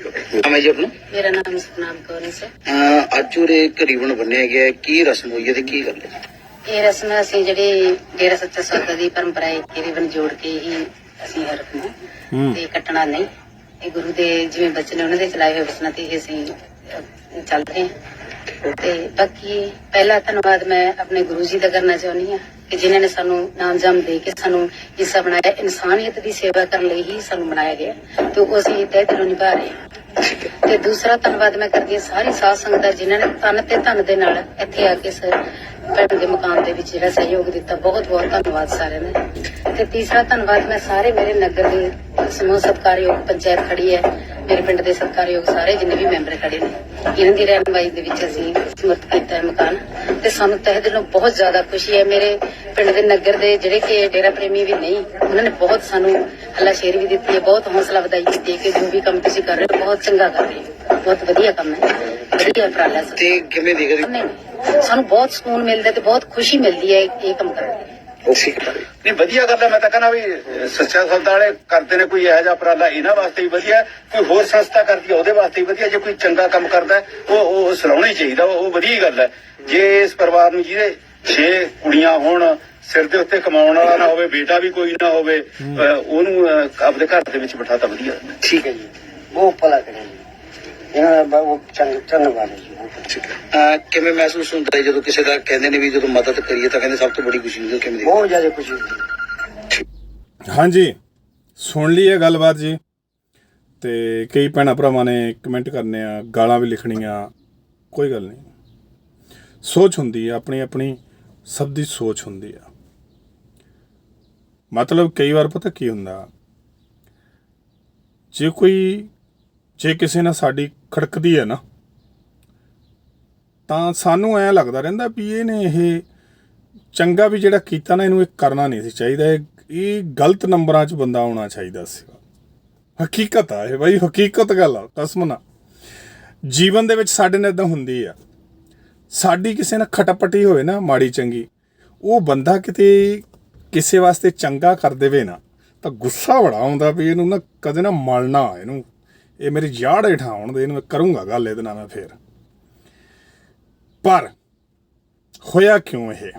ਮੈਂ ਜੀ ਆਪਣਾ? ਮੇਰਾ ਨਾਮ ਸਤਨਾਮ ਕੌਰ ਹੈ ਸਰ। ਅੱਜ ਉਰੇ ਕਰੀਬਨ ਬੰਨਿਆ ਗਿਆ ਹੈ। ਕੀ ਰਸਮ ਹੋਈ ਹੈ ਤੇ ਕੀ ਗੱਲ ਹੈ? ਇਹ ਰਸਮ ਅਸੀਂ ਜਿਹੜੀ ਡੇਰਾ ਸੱਚਾ ਸੌਦਾ ਦੀ ਪਰੰਪਰਾ ਹੈ ਕਰੀਬਨ ਜੋੜ ਕੇ ਹੀ ਅਸੀਂ ਇਹ ਰੱਖਣਾ ਹੂੰ। ਤੇ ਕੱਟਣਾ ਨਹੀਂ। ਇਹ ਗੁਰੂ ਦੇ ਜਿਵੇਂ ਬਚਨ ਉਹਨਾਂ ਦੇ ਚਲਾਏ ਹੋਏ ਬਚਨਾਂ ਤੇ ਹੀ ਅਸੀਂ ਅਹ, ਚੱਲ ਰਹੇ ਹਾਂ। ਤੇ ਬਾਕੀ ਪਹਿਲਾ ਧੰਨਵਾਦ ਮੈਂ ਆਪਣੇ ਗੁਰੂ ਜੀ ਦਾ ਕਰਨਾ ਚਾਹੁੰਦੀ ਹਾਂ ਕਿ ਜਿਨ੍ਹਾਂ ਨੇ ਸਾਨੂੰ ਨਾਮਜਮ ਦੇ ਕੇ ਸਾਨੂੰ ਹਿੱਸਾ ਬਣਾਇਆ। ਇਨਸਾਨੀਅਤ ਦੀ ਸੇਵਾ ਕਰਨ ਲਈ ਹੀ ਸਾਨੂੰ ਬਣਾਇਆ ਗਿਆ ਤੇ ਉਹ ਅਸੀਂ ਤਹਿ ਦਿਲੋਂ ਨਿਭਾ ਰਹੇ ਹਾਂ। ਤੇ ਦੂਸਰਾ ਧੰਨਵਾਦ ਮੈਂ ਕਰਦੀ ਹਾਂ ਸਾਰੀ ਸਾਧ ਸੰਗਤ ਦਾ ਜਿਨ੍ਹਾਂ ਨੇ ਤਨ ਤੇ ਧਨ ਦੇ ਨਾਲ ਇੱਥੇ ਆ ਕੇ ਸਰ ਪਿੰਡ ਦੇ ਮਕਾਨ ਦੇ ਵਿੱਚ ਜਿਹੜਾ ਸਹਿਯੋਗ ਦਿੱਤਾ। ਬਹੁਤ ਬਹੁਤ ਧੰਨਵਾਦ ਸਾਰਿਆਂ ਦਾ। ਤੇ ਤੀਸਰਾ ਧੰਨਵਾਦ ਮੈਂ ਸਾਰੇ ਮੇਰੇ ਨਗਰ ਦੇ ਸਮੂਹ ਸਤਕਾਰਯੋਗ ਪੰਚਾਇਤ ਖੜੀ ਹੈ। ਮੇਰੇ ਪਿੰਡ ਦੇ ਸਤਕਾਰਯੋਗ ਸਾਰੇ ਜਿੰਨੇ ਵੀ ਮੈਂਬਰ ਖੜੇ ਨੇ ਇਹਨਾਂ ਦੀ ਰਹਿਨਮਾਈ ਦੇ ਵਿੱਚ ਅਸੀਂ ਸਮਰਥ ਕੀਤਾ ਹੈ ਮਕਾਨ ਤੇ ਸਾਨੂੰ ਤਹਿ ਦਿਲੋਂ ਬਹੁਤ ਜ਼ਿਆਦਾ ਖੁਸ਼ੀ ਹੈ। ਮੇਰੇ ਪਿੰਡ ਦੇ ਨਗਰ ਦੇ ਜਿਹੜੇ ਕਿ ਡੇਰਾ ਪ੍ਰੇਮੀ ਵੀ ਨਹੀਂ ਉਹਨਾਂ ਨੇ ਬਹੁਤ ਸਾਨੂੰ ਹੱਲਾਸ਼ੇਰੀ ਵੀ ਦਿੱਤੀ ਹੈ ਬਹੁਤ ਹੌਸਲਾ ਵਧਾਈ ਦਿੱਤੀ ਕਿ ਜੋ ਵੀ ਕੰਮ ਤੁਸੀਂ ਕਰ ਰਹੇ ਹੋ ਬਹੁਤ ਚੰਗਾ ਕਰ ਰਹੇ ਹੋ। ਬਹੁਤ ਵਧੀਆ ਕੰਮ ਹੈ ਵਧੀਆ ਉਪਰਾਲਾ ਸਰ ਤੇ ਕਿਵੇਂ ਨਹੀਂ, ਸਾਨੂੰ ਬਹੁਤ ਸਕੂਨ ਮਿਲਦਾ ਤੇ ਬਹੁਤ ਖੁਸ਼ੀ ਮਿਲਦੀ ਹੈ ਇਹ ਕੰਮ ਕਰਕੇ ਠੀਕ ਨਹੀਂ ਵਧੀਆ ਗੱਲ ਹੈ ਮੈਂ ਤਾਂ ਕਹਿੰਦਾ ਵੀ ਅਹ, ਸੱਚਾ ਸੌਦਾ ਵਾਲੇ ਕਰਦੇ ਨੇ ਕੋਈ ਇਹੋ ਜਿਹਾ ਉਪਰਾਲਾ ਇਹਨਾਂ ਵਾਸਤੇ ਵੀ ਵਧੀਆ ਕੋਈ ਹੋਰ ਸੰਸਥਾ ਕਰਦੀ ਹੈ ਉਹਦੇ ਵਾਸਤੇ ਵੀ ਵਧੀਆ ਜੇ ਕੋਈ ਚੰਗਾ ਕੰਮ ਕਰਦਾ ਉਹ ਉਹ ਸਲਾਉਣਾ ਹੀ ਚਾਹੀਦਾ ਉਹ ਵਧੀਆ ਗੱਲ ਹੈ। ਜੇ ਇਸ ਪਰਿਵਾਰ ਨੂੰ ਜਿਹਦੇ 6 ਕੁੜੀਆਂ ਹੋਣ ਸਿਰ ਦੇ ਉੱਤੇ ਕਮਾਉਣ ਵਾਲਾ ਨਾ ਹੋਵੇ ਬੇਟਾ ਵੀ ਕੋਈ ਨਾ ਹੋਵੇ ਉਹਨੂੰ ਆਪਣੇ ਘਰ ਦੇ ਵਿੱਚ ਬਿਠਾਤਾ ਵਧੀਆ। ਠੀਕ ਹੈ ਜੀ। ਉਹ ਭਲਾ ਕਰੇ। ਇਹਨਾਂ ਦਾ ਬਹੁਤ ਚੰਗ ਧੰਨਵਾਦ ਹੈ ਜੀ। ਅਹ ਕਿਵੇਂ ਮਹਿਸੂਸ ਹੁੰਦਾ ਹੈ ਜਦੋਂ ਕਿਸੇ ਦਾ ਕਹਿੰਦੇ ਨੇ ਵੀ ਜਦੋਂ ਮਦਦ ਕਰੀਏ ਤਾਂ ਕਹਿੰਦੇ ਸਭ ਤੋਂ ਬੜੀ ਖੁਸ਼ੀ ਹੁੰਦੀ ਹੈ ਕਿਵੇਂ ਬਹੁਤ ਜ਼ਿਆਦਾ ਖੁਸ਼ੀ ਹੁੰਦੀ ਹੈ। ਹਾਂਜੀ ਸੁਣ ਲਈ ਇਹ ਗੱਲਬਾਤ ਜੀ। ਤੇ ਕਈ ਭੈਣਾਂ ਭਰਾਵਾਂ ਨੇ ਕਮੈਂਟ ਕਰਨੇ ਆ ਗਾਲਾਂ ਵੀ ਲਿਖਣੀਆਂ ਕੋਈ ਗੱਲ ਨਹੀਂ। ਸੋਚ ਹੁੰਦੀ ਆ ਆਪਣੀ ਆਪਣੀ ਸਭ ਦੀ ਸੋਚ ਹੁੰਦੀ ਆ। ਮਤਲਬ ਕਈ ਵਾਰ ਪਤਾ ਕੀ ਹੁੰਦਾ ਜੇ ਕੋਈ ਜੇ ਕਿਸੇ ਨਾਲ ਸਾਡੀ ਖੜਕਦੀ ਹੈ ਨਾ, ਤਾਂ ਸਾਨੂੰ ਐ ਲੱਗਦਾ ਰਹਿੰਦਾ ਵੀ ਇਹਨੇ ਇਹ ਚੰਗਾ ਵੀ ਜਿਹੜਾ ਕੀਤਾ ਨਾ, ਇਹਨੂੰ ਇਹ ਕਰਨਾ ਨਹੀਂ ਸੀ ਚਾਹੀਦਾ। ਇਹ ਇਹ ਗਲਤ ਨੰਬਰਾਂ 'ਚ ਬੰਦਾ ਆਉਣਾ ਚਾਹੀਦਾ ਸੀਗਾ ਹਕੀਕਤ ਆ ਇਹ ਬਾਈ, ਹਕੀਕਤ ਗੱਲ ਆ, ਕਸਮ ਨਾ ਜੀਵਨ ਦੇ ਵਿੱਚ ਸਾਡੇ ਨਾਲ ਇਦਾਂ ਹੁੰਦੀ ਆ। ਸਾਡੀ ਕਿਸੇ ਨਾਲ ਖਟਪਟੀ ਹੋਵੇ ਨਾ, ਮਾੜੀ ਚੰਗੀ, ਉਹ ਬੰਦਾ ਕਿਤੇ ਕਿਸੇ ਵਾਸਤੇ ਚੰਗਾ ਕਰ ਦੇਵੇ ਨਾ, ਤਾਂ ਗੁੱਸਾ ਬੜਾ ਆਉਂਦਾ ਵੀ ਇਹਨੂੰ ਨਾ ਕਦੇ ਨਾ ਮਲਣਾ, ਇਹਨੂੰ ਇਹ ਮੇਰੀ ਯਾੜ ਹੇਠਾਂ ਆਉਣ ਦੇ, ਇਹਨੂੰ ਮੈਂ ਕਰੂੰਗਾ ਗੱਲ ਇਹਦੇ ਨਾਲ ਮੈਂ ਫੇਰ। ਪਰ ਹੋਇਆ ਕਿਉਂ ਇਹ?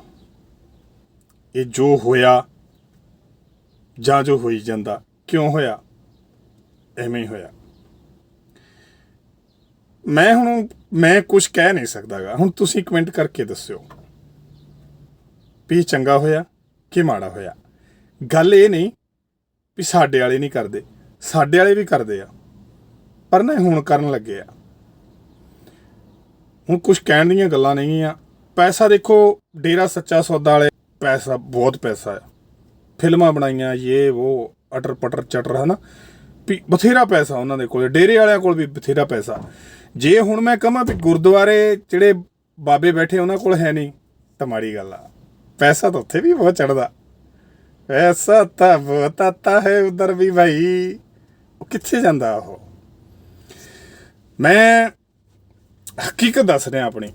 ਇਹ ਜੋ ਹੋਇਆ, ਜਾਂ ਜੋ ਹੋਈ ਜਾਂਦਾ, ਕਿਉਂ ਹੋਇਆ? ਐਵੇਂ ਹੀ ਹੋਇਆ। ਮੈਂ ਹੁਣ, ਮੈਂ ਕੁਝ ਕਹਿ ਨਹੀਂ ਸਕਦਾਗਾ। ਹੁਣ ਤੁਸੀਂ ਕਮੈਂਟ ਕਰਕੇ ਦੱਸਿਓ। ਵੀ ਇਹ ਚੰਗਾ ਹੋਇਆ ਕਿ ਮਾੜਾ ਹੋਇਆ? ਗੱਲ ਇਹ ਨਹੀਂ ਵੀ ਸਾਡੇ ਵਾਲੇ ਨਹੀਂ ਕਰਦੇ। ਸਾਡੇ ਵਾਲੇ ਵੀ ਕਰਦੇ ਆ। ਪਰ ਨਾ ਹੁਣ ਕਰਨ ਲੱਗੇ ਆ। ਹੁਣ ਕੁਝ ਕਹਿਣ ਦੀਆਂ ਗੱਲਾਂ ਨਹੀਂ ਆ ਪੈਸਾ ਦੇਖੋ, ਡੇਰਾ ਸੱਚਾ ਸੌਦਾ ਵਾਲੇ ਪੈਸਾ, ਬਹੁਤ ਪੈਸਾ ਆ। ਫਿਲਮਾਂ ਬਣਾਈਆਂ ਇਹ ਉਹ ਅਟਰ ਪਟਰ, ਚਟਰ, ਹਨਾ? ਵੀ ਬਥੇਰਾ ਪੈਸਾ ਉਹਨਾਂ ਦੇ ਕੋਲ। ਡੇਰੇ ਵਾਲਿਆਂ ਕੋਲ ਵੀ ਬਥੇਰਾ ਪੈਸਾ। ਜੇ ਹੁਣ ਮੈਂ ਕਹਾਂ ਵੀ ਗੁਰਦੁਆਰੇ ਜਿਹੜੇ ਬਾਬੇ ਬੈਠੇ ਉਹਨਾਂ ਕੋਲ ਹੈ ਨਹੀਂ, ਤਾਂ ਮਾੜੀ ਗੱਲ ਆ। ਪੈਸਾ ਤਾਂ ਉੱਥੇ ਵੀ ਬਹੁਤ ਚੜਦਾ ਪੈਸਾ ਤਾਂ ਬਹੁਤ ਆਤਾ ਹੈ ਉਧਰ ਵੀ ਭਾਈ ਉਹ ਕਿੱਥੇ ਜਾਂਦਾ ਉਹ? ਮੈਂ ਹਕੀਕਤ ਦੱਸ ਰਿਹਾ ਆਪਣੀ।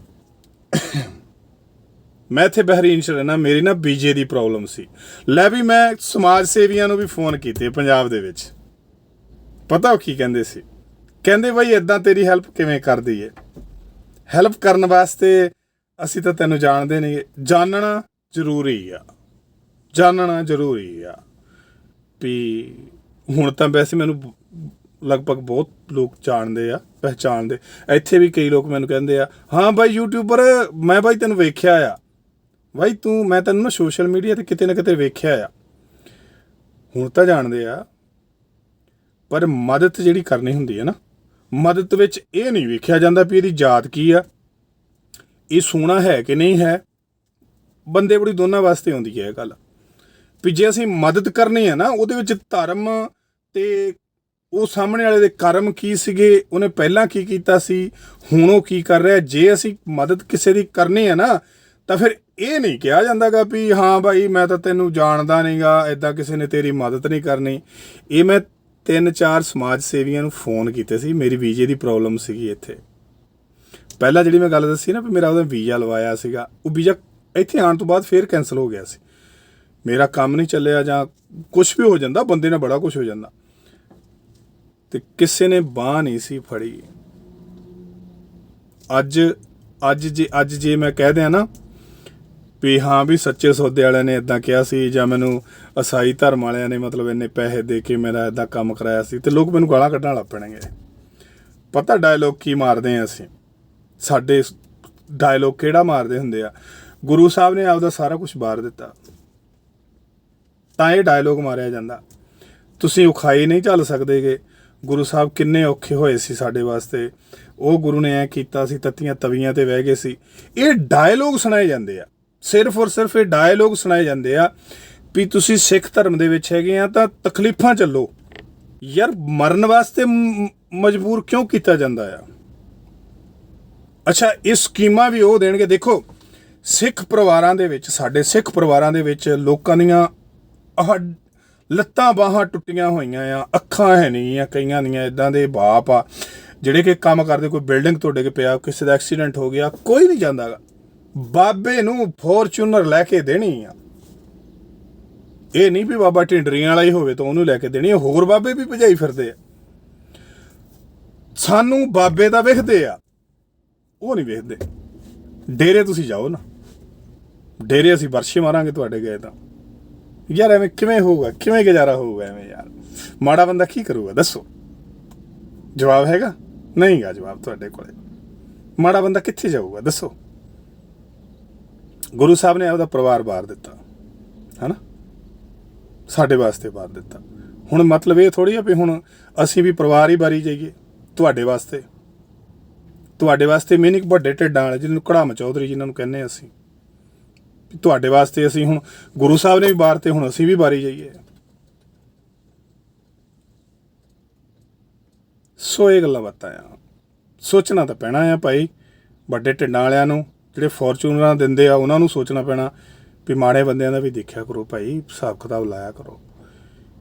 ਮੈਂ ਇੱਥੇ ਬਹਿਰੀਨ ਚ ਰਹਿਣਾ ਮੇਰੀ ਨਾ ਬੀਜੇ ਦੀ ਪ੍ਰੋਬਲਮ ਸੀ। ਲੈ ਵੀ ਮੈਂ ਸਮਾਜ ਸੇਵੀਆਂ ਨੂੰ ਵੀ ਫੋਨ ਕੀਤੇ ਪੰਜਾਬ ਦੇ ਵਿੱਚ। ਪਤਾ ਉਹ ਕੀ ਕਹਿੰਦੇ ਸੀ? ਕਹਿੰਦੇ ਬਈ ਇਦਾਂ ਤੇਰੀ ਹੈਲਪ ਕਿਵੇਂ ਕਰ ਦਈਏ ਹੈਲਪ ਕਰਨ ਵਾਸਤੇ ਅਸੀਂ ਤਾਂ ਤੈਨੂੰ ਜਾਣਦੇ ਨਹੀਂ ਜਾਣਨਾ ਜ਼ਰੂਰੀ ਆ। ਜਾਣਨਾ ਜ਼ਰੂਰੀ ਆ। ਵੀ ਹੁਣ ਤਾਂ ਵੈਸੇ ਮੈਨੂੰ ਲਗਭਗ ਬਹੁਤ ਲੋਕ ਜਾਣਦੇ ਆ, ਪਹਿਚਾਣਦੇ। ਇੱਥੇ ਵੀ ਕਈ ਲੋਕ ਮੈਨੂੰ ਕਹਿੰਦੇ ਆ, ਹਾਂ ਬਾਈ ਯੂਟਿਊਬਰ ਮੈਂ ਬਾਈ ਤੈਨੂੰ ਵੇਖਿਆ ਆ। ਬਾਈ ਤੂੰ, ਮੈਂ ਤੈਨੂੰ ਨਾ ਸੋਸ਼ਲ ਮੀਡੀਆ ਤੇ ਕਿਤੇ ਨਾ ਕਿਤੇ ਵੇਖਿਆ ਆ। ਹੁਣ ਤਾਂ ਜਾਣਦੇ ਆ, ਪਰ ਮਦਦ ਜਿਹੜੀ ਕਰਨੀ ਹੁੰਦੀ ਹੈ ਨਾ, ਮਦਦ ਵਿੱਚ ਇਹ ਨਹੀਂ ਵੇਖਿਆ ਜਾਂਦਾ ਵੀ ਇਹਦੀ ਜਾਤ ਕੀ ਆ। ਇਹ ਸੋਹਣਾ ਹੈ ਕਿ ਨਹੀਂ ਹੈ, ਬੰਦੇ ਬੜੀ ਦੋਨਾਂ ਵਾਸਤੇ ਆਉਂਦੀ ਹੈ ਇਹ ਗੱਲ। ਵੀ ਜੇ ਅਸੀਂ ਮਦਦ ਕਰਨੀ ਹੈ ਨਾ, ਉਹਦੇ ਵਿੱਚ ਧਰਮ ਤੇ ਉਹ ਸਾਹਮਣੇ ਵਾਲੇ ਦੇ ਕਰਮ ਕੀ ਸੀਗੇ? ਉਹਨੇ ਪਹਿਲਾਂ ਕੀ ਕੀਤਾ ਸੀ? ਹੁਣ ਉਹ ਕੀ ਕਰ ਰਿਹਾ? ਜੇ ਅਸੀਂ ਮਦਦ ਕਿਸੇ ਦੀ ਕਰਨੀ ਹੈ ਨਾ, ਤਾਂ ਫਿਰ ਇਹ ਨਹੀਂ ਕਿਹਾ ਜਾਂਦਾਗਾ ਵੀ ਹਾਂ ਭਾਈ, ਮੈਂ ਤਾਂ ਤੈਨੂੰ ਜਾਣਦਾ ਨਹੀਂਗਾ ਐਦਾਂ ਕਿਸੇ ਨੇ ਤੇਰੀ ਮਦਦ ਨਹੀਂ ਕਰਨੀ। ਇਹ ਮੈਂ ਤਿੰਨ ਚਾਰ ਸਮਾਜ ਸੇਵੀਆਂ ਨੂੰ ਫੋਨ ਕੀਤੇ ਸੀ, ਮੇਰੀ ਵੀਜ਼ੇ ਦੀ ਪ੍ਰੋਬਲਮ ਸੀਗੀ ਇੱਥੇ। ਪਹਿਲਾਂ ਜਿਹੜੀ ਮੈਂ ਗੱਲ ਦੱਸੀ ਨਾ ਵੀ ਮੇਰਾ ਉਹਦਾ ਵੀਜ਼ਾ ਲਵਾਇਆ ਸੀਗਾ, ਉਹ ਵੀਜ਼ਾ ਇੱਥੇ ਆਉਣ ਤੋਂ ਬਾਅਦ ਫੇਰ ਕੈਨਸਲ ਹੋ ਗਿਆ ਸੀ। ਮੇਰਾ ਕੰਮ ਨਹੀਂ ਚੱਲਿਆ ਜਾਂ ਕੁਝ ਵੀ ਹੋ ਜਾਂਦਾ, ਬੰਦੇ ਨਾਲ ਬੜਾ ਕੁਝ ਹੋ ਜਾਂਦਾ। ਤੇ ਕਿਸੇ ਨੇ ਬਾਹ ਨਹੀਂ ਸੀ ਫੜੀ। ਅੱਜ ਅੱਜ ਜੇ ਅੱਜ ਜੇ ਮੈਂ ਕਹਿ ਦਿਆਂ ਨਾ, ਵੀ ਹਾਂ ਵੀ ਸੱਚੇ ਸੌਦੇ ਵਾਲਿਆਂ ਨੇ ਇਦਾਂ ਕਿਹਾ ਸੀ ਜਾਂ ਮੈਨੂੰ ਅਸਾਈ ਧਰਮ ਵਾਲਿਆਂ ਨੇ ਮਤਲਬ ਇੰਨੇ ਪੈਸੇ ਦੇ ਕੇ ਮੇਰਾ ਇਦਾਂ ਕੰਮ ਕਰਾਇਆ ਸੀ ਤੇ ਲੋਕ ਮੈਨੂੰ ਗਾਲਾਂ ਕੱਢਣ ਲੱਗ ਪੈਣਗੇ। ਪਤਾ ਡਾਇਲੋਗ ਕੀ ਮਾਰਦੇ ਆ ਅਸੀਂ? ਸਾਡੇ ਡਾਇਲੋਗ ਕਿਹੜਾ ਮਾਰਦੇ ਹੁੰਦੇ ਆ? ਗੁਰੂ ਸਾਹਿਬ ਨੇ ਆਪਦਾ ਸਾਰਾ ਕੁਝ ਬਾਰ ਦਿੱਤਾ। ਤਾਂ ਇਹ ਡਾਇਲੋਗ ਮਾਰਿਆ ਜਾਂਦਾ। ਤੁਸੀਂ ਉਖਾਈ ਨਹੀਂ ਚੱਲ ਸਕਦੇਗੇ। ਗੁਰੂ ਸਾਹਿਬ ਕਿੰਨੇ ਔਖੇ ਹੋਏ ਸੀ ਸਾਡੇ ਵਾਸਤੇ। ਉਹ ਗੁਰੂ ਨੇ ਐ ਕੀਤਾ ਸੀ, ਤੱਤੀਆਂ ਤਵੀਆਂ ਤੇ ਬਹਿ ਗਏ ਸੀ। ਇਹ ਡਾਇਲੋਗ ਸੁਣਾਏ ਜਾਂਦੇ ਆ। ਸਿਰਫ ਔਰ ਸਿਰਫ ਇਹ ਡਾਇਲੋਗ ਸੁਣਾਏ ਜਾਂਦੇ ਆ ਵੀ ਤੁਸੀਂ ਸਿੱਖ ਧਰਮ ਦੇ ਵਿੱਚ ਹੈਗੇ ਆ ਤਾਂ ਤਕਲੀਫਾਂ ਚੱਲੋ। ਯਾਰ ਮਰਨ ਵਾਸਤੇ ਮ- ਮਜਬੂਰ ਕਿਉਂ ਕੀਤਾ ਜਾਂਦਾ ਆ? ਅੱਛਾ, ਇਹ ਸਕੀਮਾਂ ਵੀ ਉਹ ਦੇਣਗੇ। ਦੇਖੋ, ਸਿੱਖ ਪਰਿਵਾਰਾਂ ਦੇ ਵਿੱਚ, ਸਾਡੇ ਸਿੱਖ ਪਰਿਵਾਰਾਂ ਦੇ ਵਿੱਚ ਲੋਕਾਂ ਦੀਆਂ ਆਹ ਲੱਤਾਂ ਬਾਹਾਂ ਟੁੱਟੀਆਂ ਹੋਈਆਂ ਆ, ਅੱਖਾਂ ਹੈ ਨਹੀਂ ਆ, ਕਈਆਂ ਦੀਆਂ ਇਦਾਂ ਦੇ ਬਾਪ ਆ, ਜਿਹੜੇ ਕਿ ਕੰਮ ਕਰਦੇ, ਕੋਈ ਬਿਲਡਿੰਗ ਤੋਂ ਡਿੱਗ ਪਿਆ, ਕਿਸੇ ਦਾ ਐਕਸੀਡੈਂਟ ਹੋ ਗਿਆ, ਕੋਈ ਨਹੀਂ ਜਾਂਦਾਗਾ ਬਾਬੇ ਨੂੰ ਫੋਰਚੂਨਰ ਲੈ ਕੇ ਦੇਣੀ ਆ। ਇਹ ਨਹੀਂ ਵੀ ਬਾਬਾ ਢਿੰਡਰੀਆਂ ਵਾਲਾ ਹੀ ਹੋਵੇ ਤਾਂ ਉਹਨੂੰ ਲੈ ਕੇ ਦੇਣੀ ਹੋਰ ਬਾਬੇ ਵੀ ਭਜਾਈ ਫਿਰਦੇ ਆ। ਸਾਨੂੰ ਬਾਬੇ ਦਾ ਵੇਖਦੇ ਆ, ਉਹ ਨਹੀਂ ਵੇਖਦੇ। ਡੇਰੇ ਤੁਸੀਂ ਜਾਓ ਨਾ। ਡੇਰੇ ਅਸੀਂ ਵਰਸ਼ੇ ਮਾਰਾਂਗੇ ਤੁਹਾਡੇ ਗਏ ਤਾਂ। ਯਾਰ ਐਵੇਂ ਕਿਵੇਂ ਹੋਊਗਾ? ਕਿਵੇਂ ਗੁਜ਼ਾਰਾ ਹੋਊਗਾ ਐਵੇਂ ਯਾਰ? ਮਾੜਾ ਬੰਦਾ ਕੀ ਕਰੂਗਾ? ਦੱਸੋ। ਜਵਾਬ ਹੈਗਾ? ਨਹੀਂਗਾ ਜਵਾਬ ਤੁਹਾਡੇ ਕੋਲੇ। ਮਾੜਾ ਬੰਦਾ ਕਿੱਥੇ ਜਾਊਗਾ? ਦੱਸੋ। ਗੁਰੂ ਸਾਹਿਬ ਨੇ ਆਪਦਾ ਪਰਿਵਾਰ ਬਾਰ ਦਿੱਤਾ। ਹਨਾ? ਸਾਡੇ ਵਾਸਤੇ ਬਾਰ ਦਿੱਤਾ। ਹੁਣ ਮਤਲਬ ਇਹ ਥੋੜੀ ਆ ਵੀ ਹੁਣ ਅਸੀਂ ਵੀ ਪਰਿਵਾਰ ਹੀ ਬਾਰੀ ਜਾਈਏ ਤੁਹਾਡੇ ਵਾਸਤੇ। ਤੁਹਾਡੇ ਵਾਸਤੇ ਮੀਨਿੰਗ ਵੱਡੇ ਢਿੱਡਾਂ ਵਾਲੇ, ਜਿਹਨਾਂ ਨੂੰ ਕੜਾਮ ਚੌਧਰੀ ਜਿਨ੍ਹਾਂ ਨੂੰ ਕਹਿੰਦੇ ਆ ਅਸੀਂ। ਤੁਹਾਡੇ ਵਾਸਤੇ ਅਸੀਂ ਹੁਣ ਗੁਰੂ ਸਾਹਿਬ ਨੇ ਵੀ ਬਾਰ ਤੇ ਹੁਣ ਅਸੀਂ ਵੀ ਬਾਰੀ ਜਾਈਏ। ਸੋ ਇਹ ਗੱਲਾਂ ਬਾਤਾਂ ਆ। ਸੋਚਣਾ ਤਾਂ ਪੈਣਾ ਆ ਭਾਈ, ਵੱਡੇ ਢਿੱਡਾਂ ਵਾਲਿਆਂ ਨੂੰ, ਜਿਹੜੇ ਫੋਰਚੂਨਰਾਂ ਦਿੰਦੇ ਆ, ਉਹਨਾਂ ਨੂੰ ਸੋਚਣਾ ਪੈਣਾ ਵੀ ਮਾੜੇ ਬੰਦਿਆਂ ਦਾ ਵੀ ਦੇਖਿਆ ਕਰੋ ਭਾਈ, ਹਿਸਾਬ ਕਿਤਾਬ ਲਾਇਆ ਕਰੋ।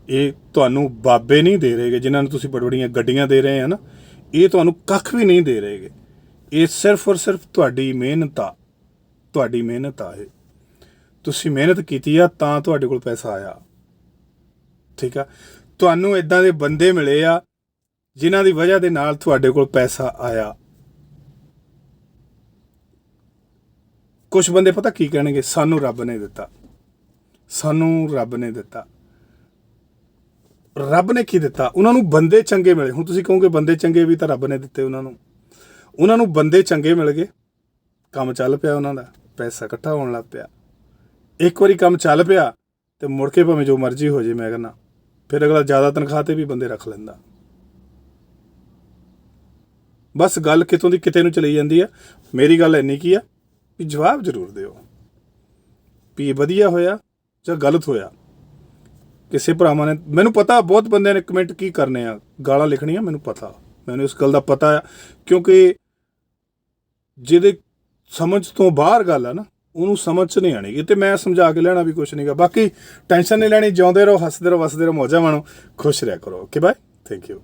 ਇਹ ਤੁਹਾਨੂੰ ਬਾਬੇ ਨਹੀਂ ਦੇ ਰਹੇਗੇ, ਜਿਨ੍ਹਾਂ ਨੂੰ ਤੁਸੀਂ ਬੜੀ ਬੜੀਆਂ ਗੱਡੀਆਂ ਦੇ ਰਹੇ ਆ ਨਾ, ਇਹ ਤੁਹਾਨੂੰ ਕੱਖ ਵੀ ਨਹੀਂ ਦੇ ਰਹੇਗੇ। ਇਹ ਸਿਰਫ ਔਰ ਸਿਰਫ ਤੁਹਾਡੀ ਮਿਹਨਤ ਆ ਤੁਹਾਡੀ ਮਿਹਨਤ ਆ ਇਹ। ਤੁਸੀਂ ਮਿਹਨਤ ਕੀਤੀ ਆ, ਤਾਂ ਤੁਹਾਡੇ ਕੋਲ ਪੈਸਾ ਆਇਆ। ਠੀਕ ਆ? ਤੁਹਾਨੂੰ ਇਦਾਂ ਦੇ ਬੰਦੇ ਮਿਲੇ ਆ, ਜਿਨ੍ਹਾਂ ਦੀ ਵਜ੍ਹਾ ਦੇ ਨਾਲ ਤੁਹਾਡੇ ਕੋਲ ਪੈਸਾ ਆਇਆ। ਕੁਝ ਬੰਦੇ ਪਤਾ ਕੀ ਕਹਿਣਗੇ? ਸਾਨੂੰ ਰੱਬ ਨੇ ਦਿੱਤਾ। ਸਾਨੂੰ ਰੱਬ ਨੇ ਦਿੱਤਾ। ਰੱਬ ਨੇ ਕੀ ਦਿੱਤਾ? ਉਹਨਾਂ ਨੂੰ ਬੰਦੇ ਚੰਗੇ ਮਿਲੇ। ਹੁਣ ਤੁਸੀਂ ਕਹੋਗੇ ਬੰਦੇ ਚੰਗੇ ਵੀ ਤਾਂ ਰੱਬ ਨੇ ਦਿੱਤੇ ਉਹਨਾਂ ਨੂੰ। ਉਹਨਾਂ ਨੂੰ ਬੰਦੇ ਚੰਗੇ ਮਿਲ ਗਏ। ਕੰਮ ਚੱਲ ਪਿਆ ਉਹਨਾਂ ਦਾ। ਪੈਸਾ ਇਕੱਠਾ ਹੋਣ ਲੱਗ ਪਿਆ। ਇੱਕ ਵਾਰੀ ਕੰਮ ਚੱਲ ਪਿਆ ਤੇ ਮੁੜ ਕੇ ਭਾਵੇਂ ਜੋ ਮਰਜ਼ੀ ਹੋ ਜੇ, ਮੈਂ ਕਹਿੰਦਾ, ਫਿਰ ਅਗਲਾ ਜ਼ਿਆਦਾ ਤਨਖਾਹ ਤੇ ਵੀ ਬੰਦੇ ਰੱਖ ਲੈਂਦਾ। ਬਸ ਗੱਲ ਕਿਤੋਂ ਦੀ ਕਿਤੇ ਨੂੰ ਚਲੀ ਜਾਂਦੀ ਆ, ਮੇਰੀ ਗੱਲ ਇੰਨੀ ਕੀ ਆ ਵੀ ਜਵਾਬ ਜ਼ਰੂਰ ਦਿਓ। ਵੀ ਇਹ ਵਧੀਆ ਹੋਇਆ ਜਾਂ ਗਲਤ ਹੋਇਆ? ਕਿਸੇ ਭਰਾਵਾਂ ਨੇ, ਮੈਨੂੰ ਪਤਾ ਬਹੁਤ ਬੰਦਿਆਂ ਨੇ ਕਮੈਂਟ ਕੀ ਕਰਨੇ ਆ, ਗਾਲਾਂ ਲਿਖਣੀਆਂ, ਮੈਨੂੰ ਪਤਾ। ਮੈਨੂੰ ਇਸ ਗੱਲ ਦਾ ਪਤਾ ਆ, ਕਿਉਂਕਿ ਜਿਹਦੇ ਸਮਝ ਤੋਂ ਬਾਹਰ ਗੱਲ ਆ ਨਾ ਉਹਨੂੰ ਸਮਝ ਚ ਨਹੀਂ ਆਣੀਗੀ ਤੇ ਮੈਂ ਸਮਝਾ ਕੇ ਲੈਣਾ ਵੀ ਕੁਝ ਨਹੀਂਗਾ ਬਾਕੀ ਟੈਨਸ਼ਨ ਨਹੀਂ ਲੈਣੀ, ਜਿਉਂਦੇ ਰਹੋ, ਹੱਸਦੇ ਰਹੋ, ਵਸਦੇ ਰਹੋ, ਮੌਜਾਂ ਮਾਣੋ। ਖੁਸ਼ ਰਿਹਾ ਕਰੋ। Okay bye thank you